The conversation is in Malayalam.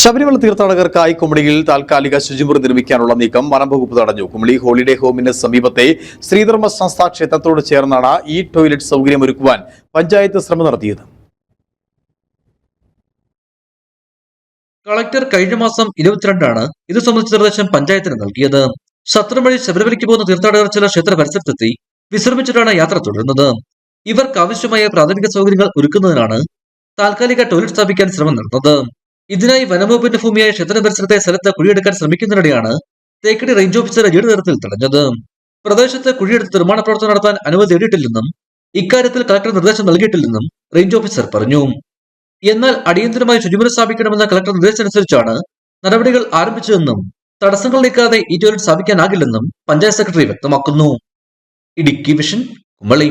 ശബരിമല തീർത്ഥാടകർക്കായി കുമളിയിൽ താൽക്കാലിക ശുചിമുറി നിർമ്മിക്കാനുള്ള നീക്കം വനംവകുപ്പ് തടഞ്ഞു. കുമളി ഹോളിഡേ ഹോമിന് സമീപത്തെ ശ്രീധർമ്മ സംസ്ഥാ ക്ഷേത്രത്തോട് ചേർന്നാണ് ഈ ടോയ്ലറ്റ് സൗകര്യം ഒരുക്കുവാൻ പഞ്ചായത്ത് ശ്രമം നടത്തിയത്. കളക്ടർ കഴിഞ്ഞ മാസം ഇരുപത്തിരണ്ടാണ് ഇത് സംബന്ധിച്ച നിർദ്ദേശം പഞ്ചായത്തിന് നൽകിയത്. ശത്രു വഴി ശബരിമലയ്ക്ക് പോകുന്ന തീർത്ഥാടകർ ചില ക്ഷേത്ര പരിസരത്തെത്തി വിശ്രമിച്ചിട്ടാണ് യാത്ര തുടരുന്നത്. ഇവർക്ക് ആവശ്യമായ പ്രാഥമിക സൗകര്യങ്ങൾ ഒരുക്കുന്നതിനാണ് താൽക്കാലിക ടോയ്ലറ്റ് സ്ഥാപിക്കാൻ ശ്രമം നടന്നത്. ഇതിനായി വനംവകുപ്പിന്റെ ഭൂമിയായ ക്ഷേത്ര പരിസരത്തെ സ്ഥലത്ത് കുഴിയെടുക്കാൻ ശ്രമിക്കുന്നതിനിടെയാണ് തേക്കടി റേഞ്ച് ഓഫീസർ ഏഴ് നേരത്തിൽ തടഞ്ഞത്. പ്രദേശത്ത് കുഴിയെടുത്ത് നിർമ്മാണ പ്രവർത്തനം നടത്താൻ അനുമതി നേടിയിട്ടില്ലെന്നും ഇക്കാര്യത്തിൽ കളക്ടർ നിർദ്ദേശം നൽകിയിട്ടില്ലെന്നും റേഞ്ച് ഓഫീസർ പറഞ്ഞു. എന്നാൽ അടിയന്തരമായി ശുചിമുറി സ്ഥാപിക്കണമെന്ന കളക്ടർ നിർദ്ദേശമനുസരിച്ചാണ് നടപടികൾ ആരംഭിച്ചതെന്നും തടസ്സങ്ങൾ നീക്കാതെ ഈ ടോയ്ലറ്റ് സ്ഥാപിക്കാനാകില്ലെന്നും പഞ്ചായത്ത് സെക്രട്ടറി വ്യക്തമാക്കുന്നു. ഇടുക്കി വിഷൻ കുമളി.